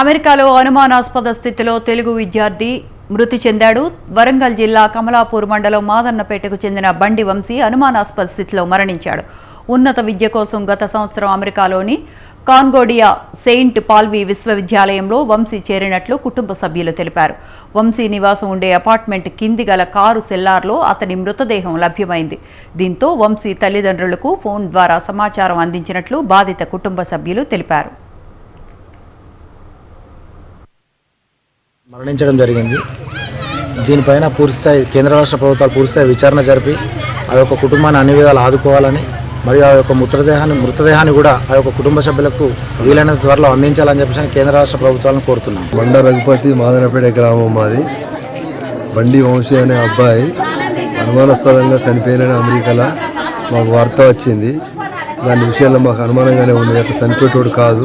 అమెరికాలో అనుమానాస్పద స్థితిలో తెలుగు విద్యార్థి మృతి చెందాడు. వరంగల్ జిల్లా కమలాపూర్ మండలం మాదన్నపేటకు చెందిన బండి వంశీ అనుమానాస్పద స్థితిలో మరణించాడు. ఉన్నత విద్య కోసం గత సంవత్సరం అమెరికాలోని కాన్గోడియా సెయింట్ పాల్వి విశ్వవిద్యాలయంలో వంశీ చేరినట్లు కుటుంబ సభ్యులు తెలిపారు. వంశీ నివాసం ఉండే అపార్ట్మెంట్ కింది గల కారు సెల్లార్లో అతని మృతదేహం లభ్యమైంది. దీంతో వంశీ తల్లిదండ్రులకు ఫోన్ ద్వారా సమాచారం అందించినట్లు బాధిత కుటుంబ సభ్యులు తెలిపారు. మరణించడం జరిగింది. దీనిపైన పూర్తిస్థాయి కేంద్ర రాష్ట్ర ప్రభుత్వాలు పూర్తిస్థాయి విచారణ జరిపి ఆ యొక్క కుటుంబాన్ని అన్ని విధాలు ఆదుకోవాలని మరియు ఆ యొక్క మృతదేహాన్ని మృతదేహాన్ని కూడా ఆ యొక్క కుటుంబ సభ్యులకు వీలైనంత త్వరలో అందించాలని చెప్పేసి కేంద్ర రాష్ట్ర ప్రభుత్వాలను కోరుతున్నాం. బండ రఘుపతి మాదనపేట గ్రామం మాది. బండి వంశీ అనే అబ్బాయి అనుమానాస్పదంగా చనిపోయిన అమెరికాలో మాకు వార్త వచ్చింది. దాని విషయంలో మాకు అనుమానంగానే ఉంది. అట్లా చనిపోయేటోడు కాదు.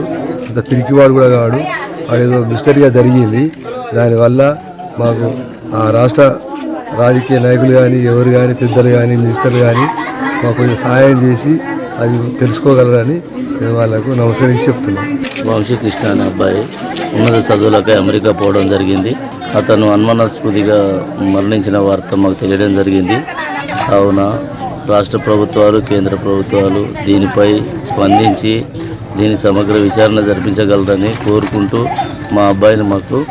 అంత పిరికివాడు కూడా కాడు. వాడేదో మిస్టరీగా జరిగింది. దానివల్ల మాకు ఆ రాష్ట్ర రాజకీయ నాయకులు కానీ ఎవరు కానీ పెద్దలు కానీ మినిస్టర్లు కానీ మాకు కొంచెం సహాయం చేసి అది తెలుసుకోగలరని మేము వాళ్ళకు నమస్కరించి చెప్తున్నాం. వంశీకృష్ణ అనే అబ్బాయి. ఉన్నత చదువులకై అమెరికా పోవడం జరిగింది. అతను అనుమానాస్పదిగా మరణించిన వార్త మాకు తెలియడం జరిగింది. కావున రాష్ట్ర ప్రభుత్వాలు కేంద్ర ప్రభుత్వాలు దీనిపై స్పందించి దీని సమగ్ర విచారణ జరిపించగలరని కోరుకుంటూ మా అబ్బాయిని మాకు